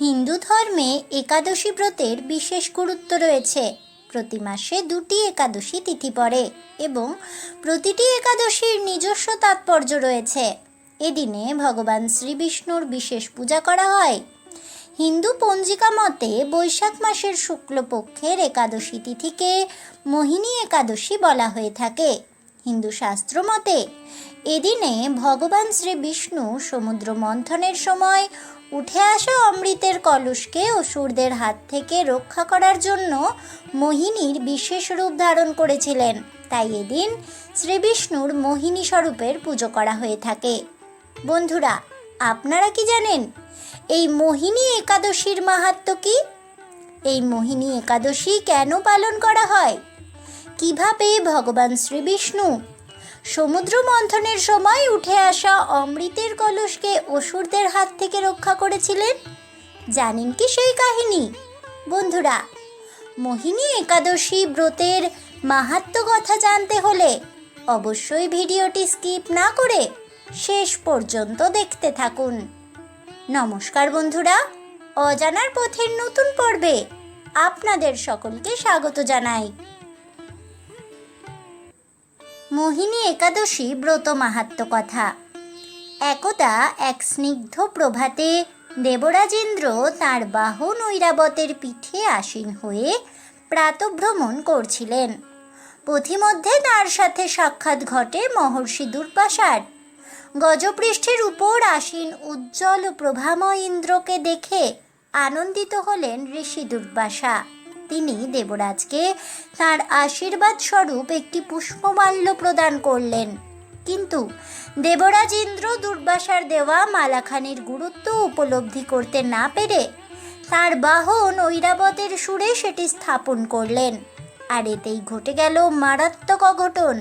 হিন্দু ধর্মে একাদশী ব্রতের বিশেষ গুরুত্ব রয়েছে। প্রতি মাসে দুটি একাদশী তিথি পড়ে এবং প্রতিটি একাদশীর নিজস্ব তাৎপর্য রয়েছে। এদিনে ভগবান শ্রীবিষ্ণুর বিশেষ পূজা করা হয়। হিন্দু পঞ্জিকা মতে বৈশাখ মাসের শুক্লপক্ষের একাদশী তিথিকে মোহিনী একাদশী বলা হয়ে থাকে। হিন্দু শাস্ত্র মতে, এদিনে ভগবান শ্রী বিষ্ণু সমুদ্র মন্থনের সময় উঠে আসা অমৃতের কলসকে অসুরদের হাত থেকে রক্ষা করার জন্য মোহিনীর বিশেষ রূপ ধারণ করেছিলেন। তাই এদিন শ্রীবিষ্ণুর মোহিনী স্বরূপের পুজো করা হয়ে থাকে। বন্ধুরা, আপনারা কি জানেন, এই মোহিনী একাদশীর মাহাত্ম্য কি? এই মোহিনী একাদশী কেন পালন করা হয়? কীভাবে ভগবান শ্রীবিষ্ণু সমুদ্র মন্থনের সময় উঠে আসা অমৃতের কলসকে অসুরদের হাত থেকে রক্ষা করেছিলেন। জানেন কি সেই কাহিনী? বন্ধুরা, মোহিনী একাদশী ব্রতের মাহাত্ম্য কথা জানতে হলে অবশ্যই ভিডিওটি স্কিপ না করে শেষ পর্যন্ত দেখতে থাকুন। নমস্কার বন্ধুরা, অজানার পথের নতুন পর্বে আপনাদের সকলকে স্বাগত জানাই। মোহিনী একাদশী ব্রত মাহাত্ম্য কথা। একদা এক স্নিগ্ধ প্রভাতে দেবরাজেন্দ্র তার বাহন ঐরাবতের পিঠে আসীন হয়ে প্রাতভ্রমণ করছিলেন। পথিমধ্যে তার সাথে সাক্ষাৎ ঘটে মহর্ষি দুর্বাসার গজপৃষ্ঠের উপর আসীন উজ্জ্বল ও প্রভাময় ইন্দ্রকে দেখে আনন্দিত হলেন ঋষি দুর্বাসা তিনি দেবরাজকে তার আশীর্বাদ স্বরূপ একটি পুষ্পমাল্য প্রদান করলেন। কিন্তু দেবরাজ ইন্দ্র দুর্বাসার দেওয়া মালাখানির গুরুত্ব উপলব্ধি করতে না পেরে তার বাহন ঐরাবতের সুরে সেটি স্থাপন করলেন। আর এতেই ঘটে গেল মারাত্মক অঘটন।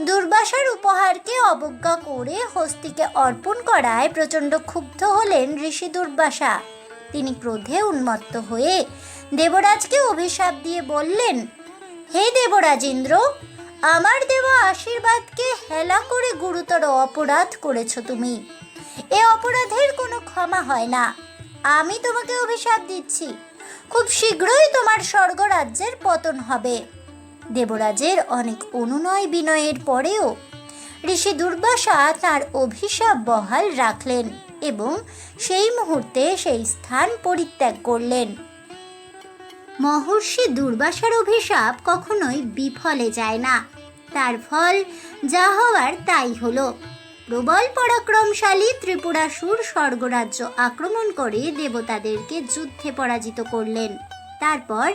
দুর্বাসার উপহারকে অবজ্ঞা করে হস্তিকে অর্পণ করায় প্রচণ্ড ক্ষুব্ধ হলেন ঋষি দুর্বাসা। তিনি ক্রোধে উন্মত্ত হয়ে দেবরাজকে অভিশাপ দিয়ে বললেন, হে দেবরাজেন্দ্র, আমার দেওয়া আশীর্বাদকে হেলা করে গুরুতর অপরাধ করেছ তুমি। এ অপরাধের কোনো ক্ষমা হয় না। আমি তোমাকে অভিশাপ দিচ্ছি। খুব শীঘ্রই তোমার স্বর্গরাজ্যের পতন হবে দেবরাজের অনেক অনুনয় বিনয়ের পরেও ঋষি দুর্বাসা তার অভিশাপ বহাল রাখলেন এবং সেই মুহূর্তে সেই স্থান পরিত্যাগ করলেন। মহর্ষি দুর্বাসার অভিশাপ কখনোই বিফলে যায় না। তার ফল যা হওয়ার তাই হলো। প্রবল পরাক্রমশালী ত্রিপুরাসুর স্বর্গরাজ্য আক্রমণ করে দেবতাদেরকে যুদ্ধে পরাজিত করলেন। তারপর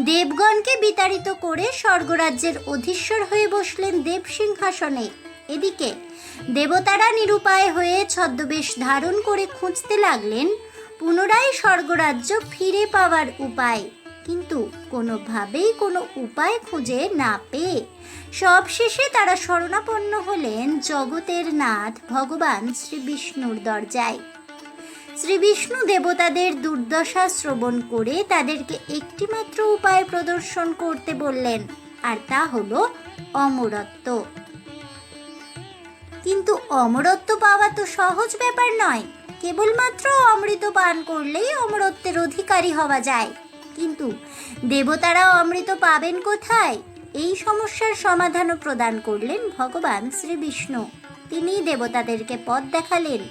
দেবগণকে বিতাড়িত করে স্বর্গরাজ্যের অধীশ্বর হয়ে বসলেন দেব সিংহাসনে। এদিকে দেবতারা নিরুপায় হয়ে ছদ্মবেশ ধারণ করে খুঁজতে লাগলেন, পুনরায় স্বর্গরাজ্য ফিরে পাওয়ার উপায়। কিন্তু কোনোভাবেই কোনো উপায় খুঁজে না পেয়ে সবশেষে তারা শরণাপন্ন হলেন জগতের নাথ ভগবান শ্রী বিষ্ণুর দরজায়। শ্রী বিষ্ণু দেবতাদের দুর্দশা শ্রবণ করে তাদেরকে একটিমাত্র উপায় প্রদর্শন করতে বললেন, আর তা হলো অমরত্ব। কিন্তু অমরত্ব পাওয়া তো সহজ ব্যাপার নয়, কেবলমাত্র অমৃত পান করলেই অমরত্বের অধিকারী হওয়া যায়। কিন্তু দেবতারা অমৃত পাবেন কোথায়? এই সমস্যার সমাধানও প্রদান করলেন ভগবান শ্রী বিষ্ণু তিনি দেবতাদেরকে পথ দেখালেন,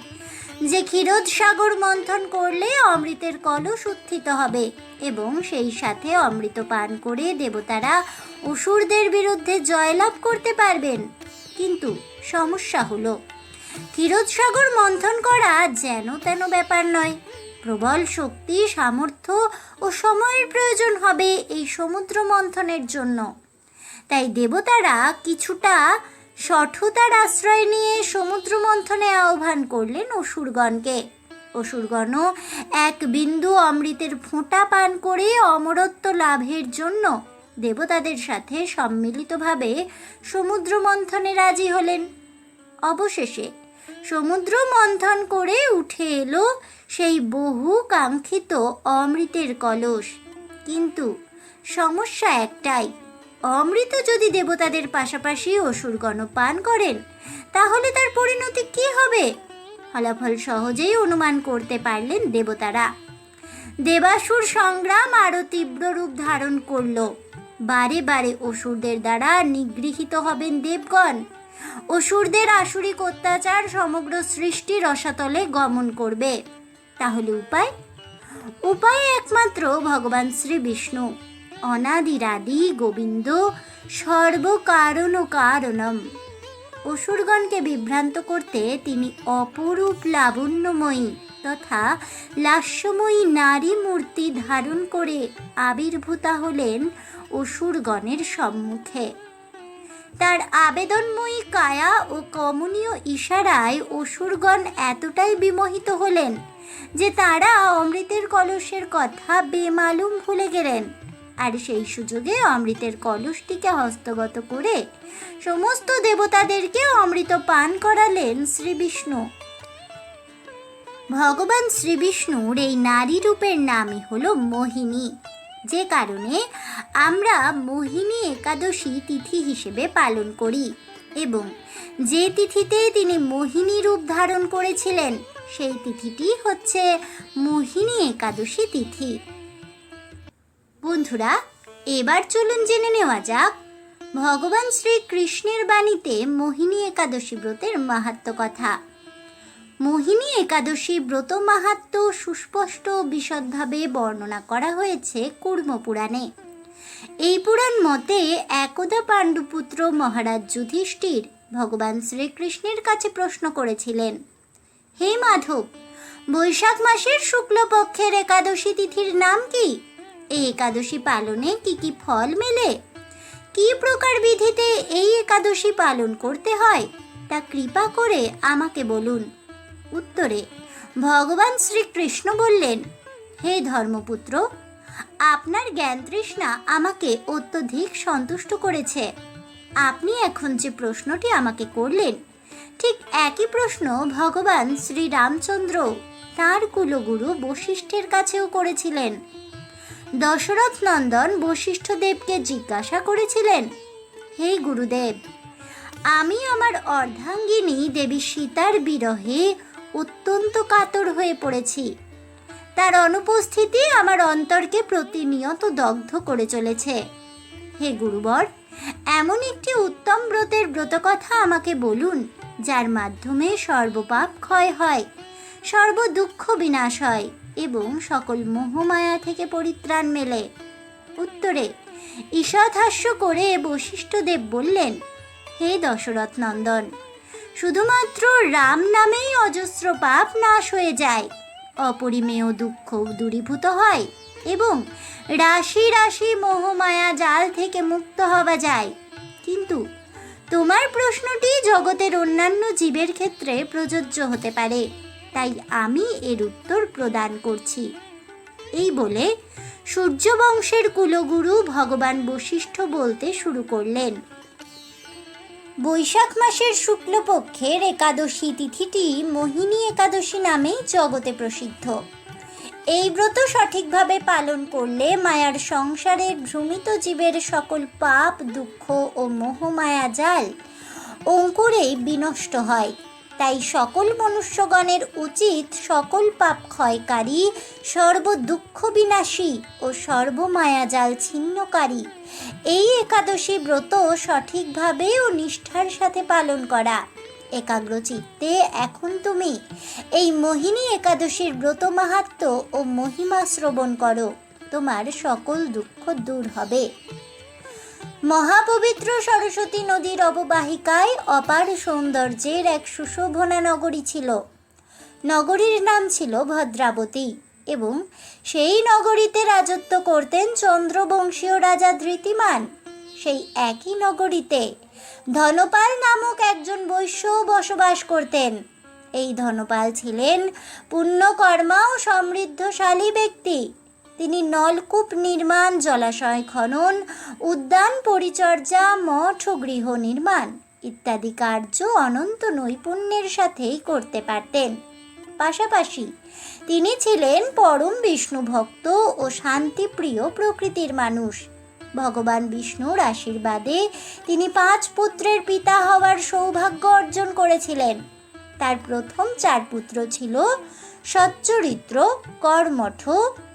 যে ক্ষীরোদ সাগর মন্থন করলে অমৃতের কলস উত্থিত হবে এবং সেই সাথে অমৃত পান করে দেবতারা অসুরদের বিরুদ্ধে জয়লাভ করতে পারবেন। কিন্তু সমস্যা হলো ক্ষীরোদসাগর মন্থন করা যেন তেন ব্যাপার নয়। প্রবল শক্তি, সামর্থ্য ও সময়ের প্রয়োজন হবে এই সমুদ্র মন্থনের জন্য। তাই দেবতারা কিছুটা সঠতার আশ্রয় নিয়ে সমুদ্র মন্থনে আহ্বান করলেন অসুরগণকে। অসুরগণও এক বিন্দু অমৃতের ফোঁটা পান করে অমরত্ব লাভের জন্য দেবতাদের সাথে সম্মিলিতভাবে সমুদ্র মন্থনে রাজি হলেন। অবশেষে সমুদ্র মন্থন করে উঠে এলো সেই বহু কাঙ্ক্ষিত অমৃতের কলস। কিন্তু সমস্যা একটাই, অমৃত যদি দেবতাদের পাশাপাশি অসুরগণ পান করেন, তাহলে তার পরিণতি কি হবে? ফলাফল সহজেই অনুমান করতে পারলেন দেবতারা। দেবাসুর সংগ্রাম আরও তীব্র রূপ ধারণ করল। বারে বারে অসুরদের দ্বারা নিগৃহীত হবেন দেবগণ। অসুরদের আসুরিক অত্যাচার সমগ্র সৃষ্টি রসাতলে গমন করবে। তাহলে উপায়? উপায় একমাত্র ভগবান শ্রী বিষ্ণু। অনাদিরাদি গোবিন্দ সর্বকারণ কারণম অসুরগণকে বিভ্রান্ত করতে তিনি অপরূপ লাবণ্যময়ী তথা লাস্যময়ী নারী মূর্তি ধারণ করে আবির্ভূতা হলেন অসুরগণের সম্মুখে। তার আবেদনময়ী কায়া ও কমনীয় ইশারায় অসুরগণ এতটাই বিমোহিত হলেন যে তারা অমৃতের কলসের কথা বেমালুম ভুলে গেলেন। আর সেই সুযোগে অমৃতের কলসটিকে হস্তগত করে সমস্ত দেবতাদেরকে অমৃত পান করালেন শ্রীবিষ্ণু ভগবান শ্রীবিষ্ণুর এই নারী রূপের নামই হলো মোহিনী। যে কারণে আমরা মোহিনী একাদশী তিথি হিসেবে পালন করি এবং যে তিথিতে তিনি মোহিনী রূপ ধারণ করেছিলেন, সেই তিথিটি হচ্ছে মোহিনী একাদশী তিথি। বন্ধুরা, এবার চলুন জেনে নেওয়া যাক, ভগবান শ্রীকৃষ্ণের বাণীতে মোহিনী একাদশী ব্রতের মাহাত্ম কথা। মোহিনী একাদশী ব্রত মাহাত্ম সুস্পষ্ট বিশদভাবে বর্ণনা করা হয়েছে কুর্ম পুরাণে। এই পুরাণ মতে একদা পাণ্ডুপুত্র মহারাজ যুধিষ্ঠির ভগবান শ্রীকৃষ্ণের কাছে প্রশ্ন করেছিলেন, হে মাধব, বৈশাখ মাসের শুক্লপক্ষের একাদশী তিথির নাম কি? এই একাদশী পালনে কি কি ফল মেলে? কি প্রকার বিধিতে এই একাদশী পালন করতে হয়? তা কৃপা করে আমাকে বলুন। উত্তরে, ভগবান শ্রীকৃষ্ণ বললেন, হে ধর্মপুত্র, আপনার জ্ঞান তৃষ্ণা আমাকে অত্যধিক সন্তুষ্ট করেছে। আপনি এখন যে প্রশ্নটি আমাকে করলেন, ঠিক একই প্রশ্ন ভগবান শ্রীরামচন্দ্র তার কুলগুরু বশিষ্ঠের কাছেও করেছিলেন। দশরথ নন্দন বশিষ্ঠদেবকে জিজ্ঞাসা করেছিলেন, হে গুরুদেব, আমি আমার অর্ধাঙ্গিনী দেবী সীতার বিরহে অত্যন্ত কাতর হয়ে পড়েছি। তার অনুপস্থিতি আমার অন্তরকে প্রতিনিয়ত দগ্ধ করে চলেছে। হে গুরুবর, এমন একটি উত্তম ব্রতের ব্রতকথা আমাকে বলুন, যার মাধ্যমে সর্বপাপ ক্ষয় হয় সর্ব দুঃখ বিনাশ হয় এবং সকল মোহমায়া থেকে পরিত্রাণ মেলে। উত্তরে ঈষৎহাস্য করে বশিষ্ঠদেব বললেন, হে দশরথ নন্দন শুধুমাত্র রাম নামেই অজস্র পাপ নাশ হয়ে যায়। অপরিমেয় দুঃখ দূরীভূত হয় এবং রাশি রাশি মোহমায়া জাল থেকে মুক্ত হওয়া যায়। কিন্তু তোমার প্রশ্নটি জগতের অন্যান্য জীবের ক্ষেত্রে প্রযোজ্য হতে পারে, তাই আমি এর উত্তর প্রদান করছি। এই বলে সূর্যবংশের কুলগুরু ভগবান বশিষ্ঠ বলতে শুরু করলেন। বৈশাখ মাসের শুক্লপক্ষের একাদশী তিথিটি মোহিনী একাদশী নামেই জগতে প্রসিদ্ধ। এই ব্রত সঠিকভাবে পালন করলে মায়ার সংসারের ভ্রমিত জীবের সকল পাপ, দুঃখ ও মোহমায়া জাল অঙ্কুরেই বিনষ্ট হয়। তাই সকল মনুষ্যগণের উচিত সকল পাপ ক্ষয়কারী সর্ব দুঃখ বিনাশী ও সর্বমায়াজাল ছিন্নকারী। এই একাদশী ব্রত সঠিকভাবে ও নিষ্ঠার সাথে পালন করা। একাগ্র চিত্তে এখন তুমি এই মোহিনী একাদশীর ব্রত মাহাত্ম ও মহিমা শ্রবণ করো। তোমার সকল দুঃখ দূর হবে। মহাপবিত্র সরস্বতী নদীর অববাহিকায় অপার সৌন্দর্যের এক সুশোভনা নগরী ছিল। নগরীর নাম ছিল ভদ্রাবতী এবং সেই নগরীতে রাজত্ব করতেন চন্দ্রবংশীয় রাজা ধৃতিমান। সেই একই নগরীতে ধনপাল নামক একজন বৈশ্য বসবাস করতেন। এই ধনপাল ছিলেন পুণ্যকর্মা ও সমৃদ্ধশালী ব্যক্তি। তিনি নলকূপ নির্মাণ, জলাশয় খনন উদ্যান পরিচর্যা, মঠ ও গৃহ নির্মাণ ইত্যাদি কার্য অনন্ত নৈপুণ্যের সাথেই করতে পারতেন। পাশাপাশি তিনি ছিলেন পরম বিষ্ণু ভক্ত ও শান্তিপ্রিয় প্রকৃতির মানুষ। ভগবান বিষ্ণুর আশীর্বাদে তিনি পাঁচ পুত্রের পিতা হওয়ার সৌভাগ্য অর্জন করেছিলেন। তার প্রথম চার পুত্র ছিল সচ্চরিত্র, কর্মঠ,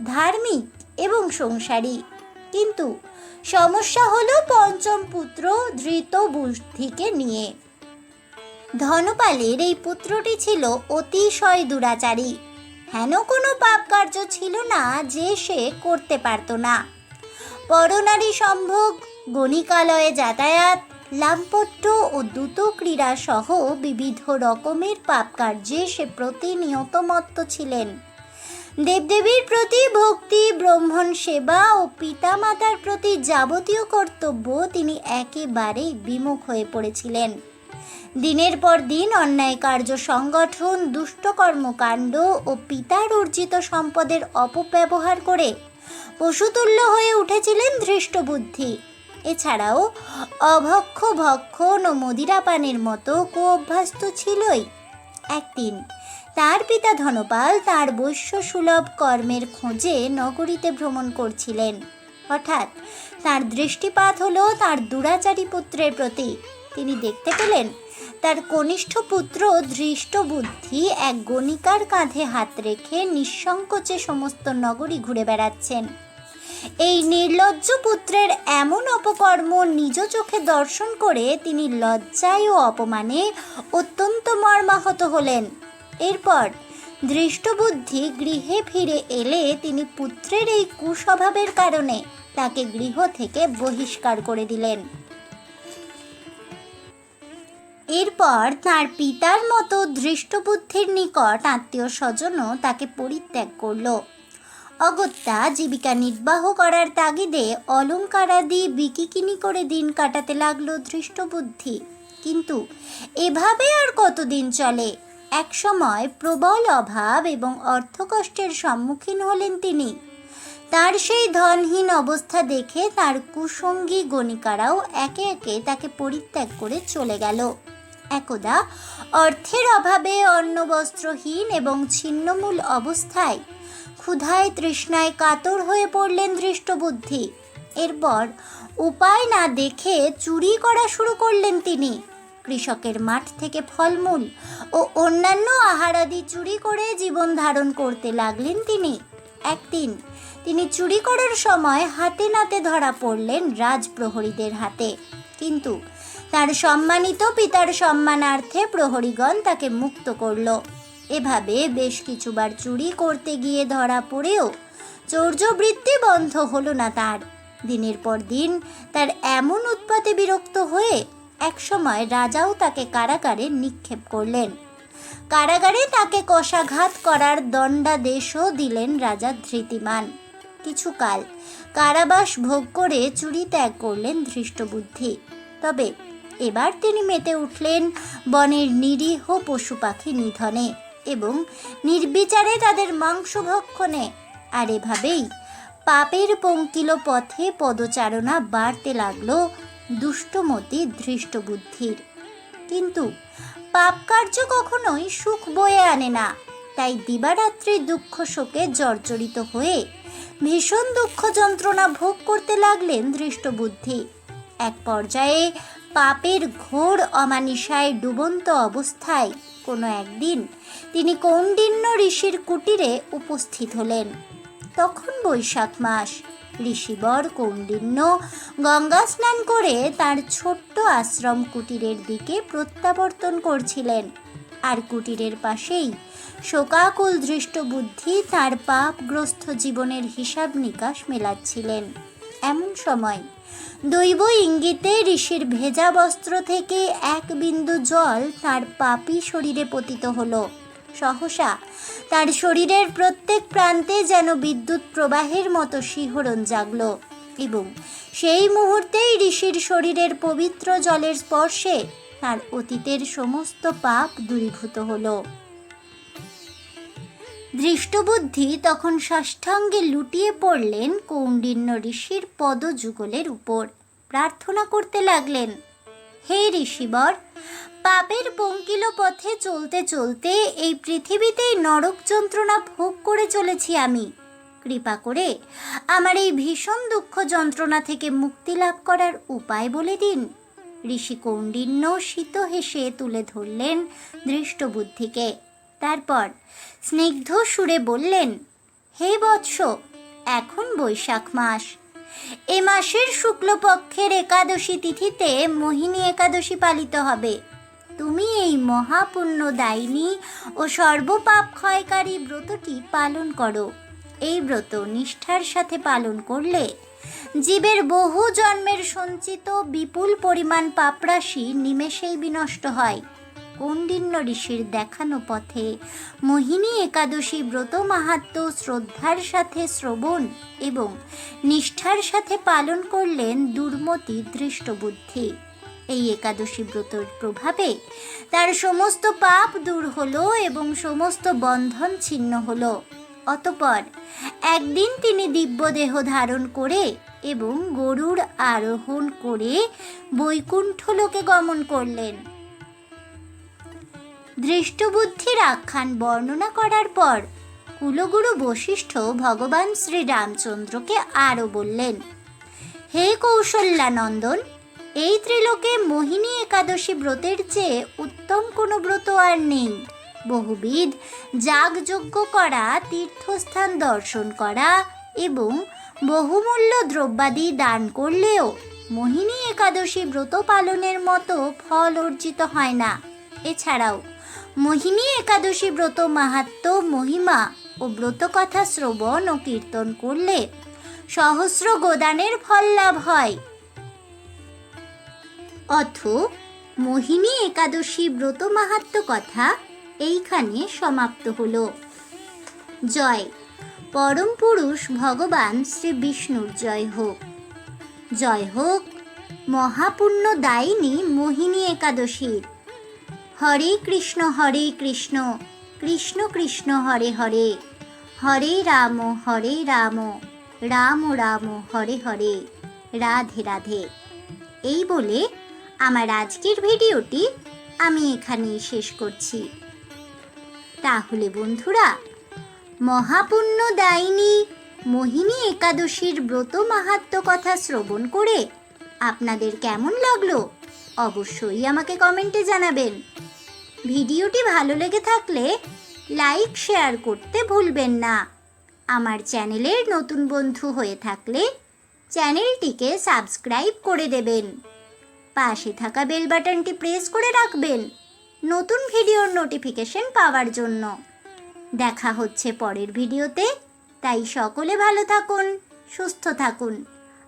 ধার্মিক এবং সংসারী। কিন্তু সমস্যা হলো পঞ্চম পুত্র ধৃত বুদ্ধিকে নিয়ে। ধনপালের এই পুত্রটি ছিল অতিশয় দুরাচারী। হেন কোনো পাপ কার্য ছিল না যে সে করতে পারত না। পরনারী সম্ভোগ, গণিকালয়ে যাতায়াত, লাম্পট্য ও দ্রুত ক্রীড়া সহ বিবিধ রকমের পাপ কার্যে সে প্রতিনিয়ত মত্ত ছিলেন। দেবদেবীর প্রতি ভক্তি, ব্রহ্মণ সেবা ও পিতামাতার প্রতি যাবতীয় কর্তব্য তিনি একেবারেই বিমুখ হয়ে পড়েছিলেন। দিনের পর দিন অন্যায় কার্য সংগঠন, দুষ্ট কর্মকাণ্ড ও পিতার অর্জিত সম্পদের অপব্যবহার করে পশুতুল্য হয়ে উঠেছিলেন ধৃষ্টবুদ্ধি। এছাড়াও অভক্ষ ভক্ষণ ও মদিরাপানের মতো কুঅভ্যাস তো ছিলই। একদিন তার পিতা ধনপাল তার বৈশ্য সুলভ কর্মের খোঁজে নগরীতে ভ্রমণ করছিলেন। হঠাৎ তার দৃষ্টিপাত হলো তার দুরাচারী পুত্রের প্রতি। তিনি দেখতে পেলেন, তার কনিষ্ঠ পুত্র ধৃষ্ট বুদ্ধি এক গণিকার কাঁধে হাত রেখে নিঃসংকোচে সমস্ত নগরী ঘুরে বেড়াচ্ছেন। এই নির্লজ্জ পুত্রের এমন অপকর্ম নিজ চোখে দর্শন করে তিনি লজ্জায় ও অপমানে অত্যন্ত মর্মাহত হলেন। এরপর দৃষ্টবুদ্ধি গৃহে ফিরে এলে তিনি পুত্রের এই কুস্বভাবের কারণে তাকে গৃহ থেকে বহিষ্কার করে দিলেন। এরপর তার পিতার মতো দৃষ্টবুদ্ধির নিকট আত্মীয় স্বজনও তাকে পরিত্যাগ করল। অগত্যা জীবিকা নির্বাহ করার তাগিদে অলঙ্কারাদি বিকিকিনি করে দিন কাটাতে লাগল দৃষ্টবুদ্ধি কিন্তু এভাবে আর কতদিন চলে? একসময় প্রবল অভাব এবং অর্থকষ্টের সম্মুখীন হলেন তিনি। তার সেই ধনহীন অবস্থা দেখে তার কুসঙ্গী গণিকারাও একে একে তাকে পরিত্যাগ করে চলে গেল। একদা অর্থের অভাবে অন্ন বস্ত্রহীন এবং ছিন্নমূল অবস্থায় ক্ষুধায় তৃষ্ণায় কাতর হয়ে পড়লেন দৃষ্টবুদ্ধি। এরপর উপায় না দেখে চুরি করা শুরু করলেন তিনি। কৃষকের মাঠ থেকে ফলমূল ও অন্যান্য আহারাদি চুরি করে জীবন ধারণ করতে লাগলেন তিনি। একদিন তিনি চুরি করার সময় হাতে নাতে ধরা পড়লেন রাজপ্রহরীদের হাতে। কিন্তু তার সম্মানিত পিতার সম্মানার্থে প্রহরীগণ তাকে মুক্ত করল। এভাবে বেশ কিছুবার চুরি করতে গিয়ে ধরা পড়েও চৌর্যবৃত্তি বন্ধ হলো না তার। দিনের পর দিন তার এমন উৎপাতে বিরক্ত হয়ে একসময় রাজাও তাকে কারাগারে নিক্ষেপ করলেন। কারাগারে তাকে কষাঘাত করার দণ্ডাদেশও দিলেন রাজা ধৃতিমান। কিছুকাল কারাবাস ভোগ করে চুরি ত্যাগ করলেন ধৃষ্টবুদ্ধি। তবে এবার তিনি মেতে উঠলেন বনের নিরীহ পশু পাখি নিধনে এবং নির্বিচারে তাদের মাংস ভক্ষণে। আর এভাবেই পাপের পঙ্কিল পথে পদচারণা বাড়তে লাগল দুষ্টমতি ধৃষ্টবুদ্ধির। কিন্তু পাপ কার্য কখনোই সুখ বয়ে আনে না। তাই দিবারাত্রি দুঃখ শোকে জর্জরিত হয়ে ভীষণ দুঃখ যন্ত্রণা ভোগ করতে লাগলেন ধৃষ্টবুদ্ধি। এক পর্যায়ে পাপের ঘোর অমানিসায় ডুবন্ত অবস্থায় কোনো একদিন তিনি কৌণ্ডিন্য ঋষির কুটিরে উপস্থিত হলেন। তখন বৈশাখ মাস। ঋষিবর কৌণ্ডিন্য গঙ্গা স্নান করে তার ছোট্ট আশ্রম কুটিরের দিকে প্রত্যাবর্তন করছিলেন। আর কুটিরের পাশেই শোকাকুল দৃষ্ট বুদ্ধি তার পাপগ্রস্ত জীবনের হিসাব নিকাশ মেলাচ্ছিলেন। এমন সময় দৈব ইঙ্গিতে ঋষির ভেজা বস্ত্র থেকে এক বিন্দু জল তার পাপি শরীরে পতিত হলো। সহসা, তার শরীরের প্রত্যেক প্রান্তে যেন বিদ্যুৎ প্রবাহের মতো শিহরণ জাগল এবং সেই মুহূর্তেই ঋষির শরীরের পবিত্র জলের স্পর্শে তার অতীতের সমস্ত পাপ দূরীভূত হলো। দৃষ্টবুদ্ধি তখন ষষ্ঠাঙ্গে লুটিয়ে পড়লেন কৌণ্ডিন্য ঋষির পদযুগলের উপর। প্রার্থনা করতে লাগলেন, হে ঋষিবর পাপের পঙ্কিল পথে চলতে চলতে এই পৃথিবীতেই নরক যন্ত্রণা ভোগ করে চলেছি আমি। কৃপা করে আমার এই ভীষণ দুঃখ যন্ত্রণা থেকে মুক্তি লাভ করার উপায় বলে দিন। ঋষি কৌণ্ডিন্য শীত হেসে তুলে ধরলেন দৃষ্টবুদ্ধিকে। তারপর স্নিগ্ধ সুরে বললেন, হে বৎস, এখন বৈশাখ মাস। এ মাসের শুক্লপক্ষের একাদশী তিথিতে মোহিনী একাদশী পালিত হবে। তুমি এই মহাপুণ্য দায়িনী ও সর্বপাপ ক্ষয়কারী ব্রতটি পালন করো। এই ব্রত নিষ্ঠার সাথে পালন করলে জীবের বহু জন্মের সঞ্চিত বিপুল পরিমাণ পাপরাশি নিমেষেই বিনষ্ট হয়। কৌণ্ডিন্য ঋষির দেখানো পথে মোহিনী একাদশী ব্রত মাহাত্ম শ্রদ্ধার সাথে শ্রবণ এবং নিষ্ঠার সাথে পালন করলেন দুর্মতি দৃষ্টবুদ্ধি। এই একাদশী ব্রতর প্রভাবে তার সমস্ত পাপ দূর হলো এবং সমস্ত বন্ধন ছিন্ন হলো। অতপর একদিন তিনি দিব্যদেহ ধারণ করে এবং গরুর আরোহণ করে বৈকুণ্ঠ লোকে গমন করলেন। দৃষ্টবুদ্ধির আখ্যান বর্ণনা করার পর কুলগুরু বশিষ্ঠ ভগবান শ্রী রামচন্দ্রকে আরও বললেন, হে কৌশল্যানন্দন এই ত্রিলোকে মোহিনী একাদশী ব্রতের চেয়ে উত্তম কোনো ব্রত আর নেই। বহুবিধ যাগযজ্ঞ করা, তীর্থস্থান দর্শন করা এবং বহুমূল্য দ্রব্যাদি দান করলেও মোহিনী একাদশী ব্রত পালনের মতো ফল অর্জিত হয় না। এছাড়াও মোহিনী একাদশী ব্রত মাহাত্ম, মহিমা ও ব্রত কথা শ্রবণ ও কীর্তন করলে সহস্র গোদানের ফল লাভ হয়। অথ মোহিনী একাদশী ব্রত মাহাত্ম কথা এইখানে সমাপ্ত হলো। জয়। পরম পুরুষ ভগবান শ্রী বিষ্ণুর জয় হোক। জয় হোক মহাপুণ্য দায়িনী মোহিনী একাদশীর। হরে কৃষ্ণ হরে কৃষ্ণ কৃষ্ণ কৃষ্ণ, হরে হরে হরে রাম হরে রাম রাম রাম, হরে হরে, রাধে রাধে। এই বলে আমার আজকের ভিডিওটি আমি এখানেই শেষ করছি। তাহলে বন্ধুরা, মহাপুণ্য দায়িনী মোহিনী একাদশীর ব্রত মাহাত্ম কথা শ্রবণ করে আপনাদের কেমন লাগল অবশ্যই আমাকে কমেন্টে জানাবেন। ভিডিওটি ভালো লেগে থাকলে লাইক, শেয়ার করতে ভুলবেন না। আমার চ্যানেলের নতুন বন্ধু হয়ে থাকলে চ্যানেলটিকে সাবস্ক্রাইব করে দেবেন। পাশে থাকা বেল বাটনটি প্রেস করে রাখবেন নতুন ভিডিওর নোটিফিকেশন পাওয়ার জন্য। দেখা হচ্ছে পরের ভিডিওতে, তাই সকলে ভালো থাকুন, সুস্থ থাকুন,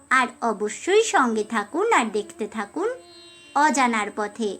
আর অবশ্যই সঙ্গে থাকুন আর দেখতে থাকুন অজানার পথে।